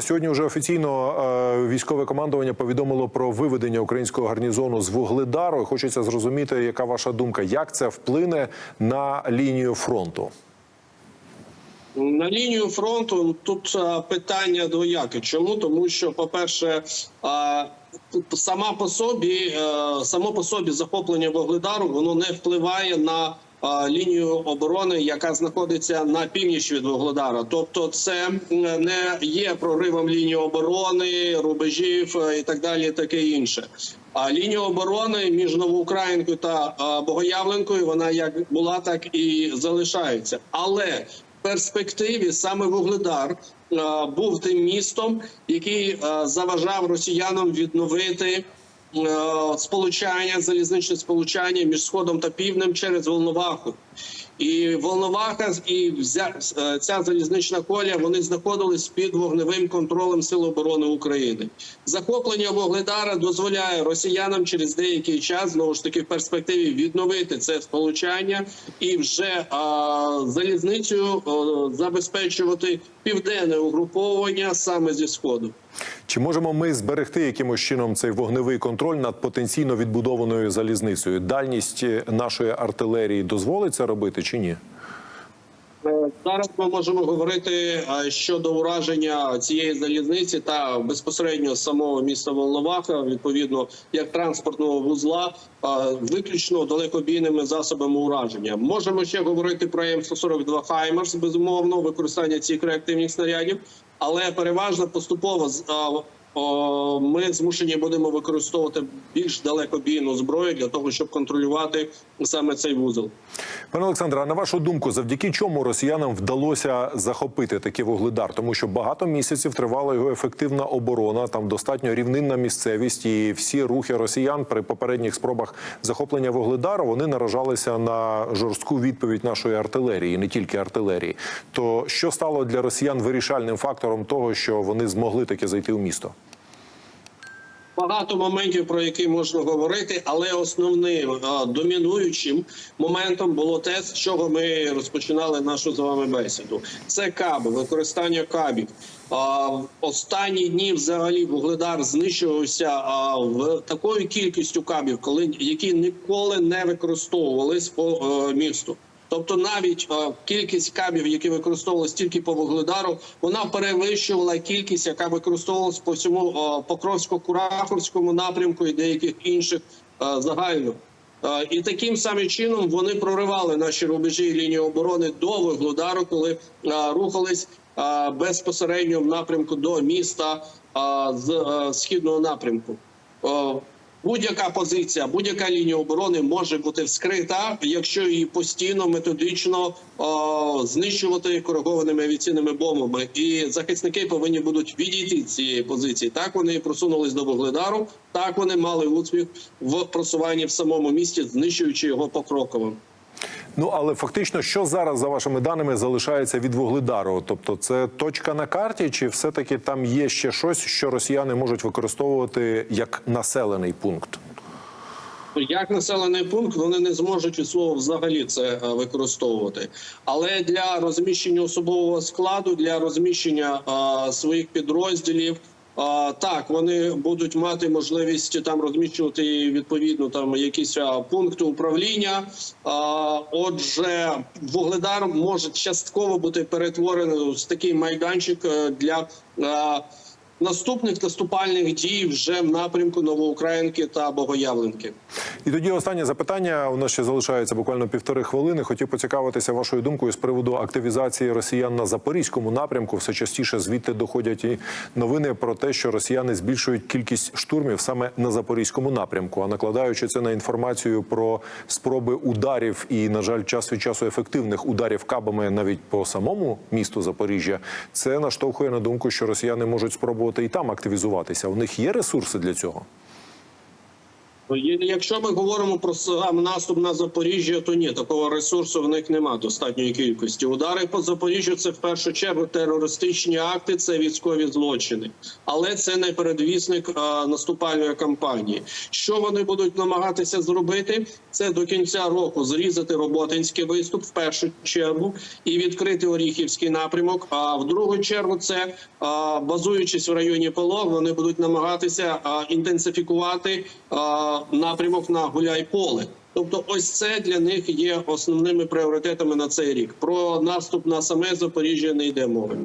Сьогодні вже офіційно е, військове командування повідомило про виведення українського гарнізону з Вугледару. Хочеться зрозуміти, яка ваша думка, як це вплине на лінію фронту. На лінію фронту тут питання двояке. Чому? Тому що, по-перше, сама по собі, е, само по собі захоплення Вугледару воно не впливає на лінію оборони, яка знаходиться на північ від Вугледара. Тобто, це не є проривом лінії оборони, рубежів е, і так далі, таке інше. А лінія оборони між Новоукраїнкою та Богоявленкою вона як була, так і залишається. Але в перспективі саме Вугледар е, був тим містом, який е, заважав росіянам відновити сполучання, залізничне сполучання між сходом та півднем через Волноваху. І Волноваха і е, ця залізнична колія вони знаходились під вогневим контролем Сил оборони України. Захоплення Вугледара дозволяє росіянам через деякий час знову ж таки в перспективі відновити це сполучання і вже а, залізницею а, забезпечувати південне угруповання саме зі сходу. Чи можемо ми зберегти якимось чином цей вогневий контроль над потенційно відбудованою залізницею? Дальність е, нашої артилерії дозволить це робити чи ні? Е, Зараз ми можемо говорити е, щодо ураження цієї залізниці та безпосередньо самого міста Волноваха, відповідно як транспортного вузла, е, виключно далекобійними засобами ураження. Можемо ще говорити про М142 Хаймерс, безумовно, використання цих реактивних снарядів, але переважно поступово ми змушені будемо використовувати більш далекобійну зброю для того, щоб контролювати саме цей вузол. Пане Олександре, а на вашу думку, завдяки чому росіянам вдалося захопити такий вугледар? Тому що багато місяців тривала його ефективна оборона, там достатньо рівнинна місцевість, і всі рухи росіян при попередніх спробах захоплення вугледару вони наражалися на жорстку відповідь нашої артилерії, не тільки артилерії. То що стало для росіян вирішальним фактором того, що вони змогли таки зайти в місто? Багато моментів, про які можна говорити, але основним домінуючим моментом було те, з чого ми розпочинали нашу з вами бесіду. Це каби, використання кабів. Останні дні взагалі вугледар знищувався в такою кількістю кабів, коли які ніколи не використовувались по е, місту. Тобто навіть е, кількість кабів, які використовувалися тільки по вугледару, вона перевищувала кількість, яка використовувалась по всьому е, Покровсько-Кураховському напрямку і деяких інших е, загально. Е, І таким самим чином вони проривали наші рубежі і лінії оборони до вугледару, коли е, рухались е, безпосередньо в напрямку до міста е, з е, східного напрямку. Е, Будь-яка позиція, будь-яка лінія оборони може бути вскрита, якщо її постійно методично о, знищувати коригованими авіаційними бомбами. І захисники повинні будуть відійти цієї позиції. Так вони просунулись до вугледару. Так вони мали успіх в просуванні в самому місті, знищуючи його покроково. Ну але фактично, що зараз за вашими даними залишається від вугледару? Тобто, це точка на карті, чи все-таки там є ще щось, що росіяни можуть використовувати як населений пункт? Як населений пункт вони не зможуть від слова взагалі це е, використовувати. Але для розміщення особового складу, для розміщення е, своїх підрозділів. Так, вони будуть мати можливість там розміщувати відповідно там якісь пункти управління. Отже, вугледар може частково бути перетворений в такий майданчик е, для е, наступних наступальних дій вже в напрямку Новоукраїнки та Богоявленки. І тоді останнє запитання. У нас ще залишається буквально півтори хвилини. Хотів поцікавитися вашою думкою з приводу активізації росіян на запорізькому напрямку. Все частіше звідти доходять і новини про те, що росіяни збільшують кількість штурмів саме на запорізькому напрямку. А накладаючи це на інформацію про спроби ударів і, на жаль, час від часу ефективних ударів кабами навіть по самому місту Запоріжжя, це наштовхує на думку, що росіяни можуть спробувати і там активізуватися. У них є ресурси для цього. Є- Якщо ми говоримо про сам наступ на Запоріжжя, то ні, такого ресурсу в них немає достатньої кількості. Удари по Запоріжжю це в першу чергу терористичні акти, це військові злочини, але це не передвісник а, наступальної кампанії. Що вони будуть намагатися зробити? Це до кінця року зрізати роботинський виступ в першу чергу і відкрити Оріхівський напрямок. А в другу чергу це а, базуючись в районі Полог, вони будуть намагатися а, інтенсифікувати а, напрямок на Гуляйполе. Тобто, ось це для них є основними пріоритетами на цей рік. Про наступ на саме Запоріжжя не йде мови.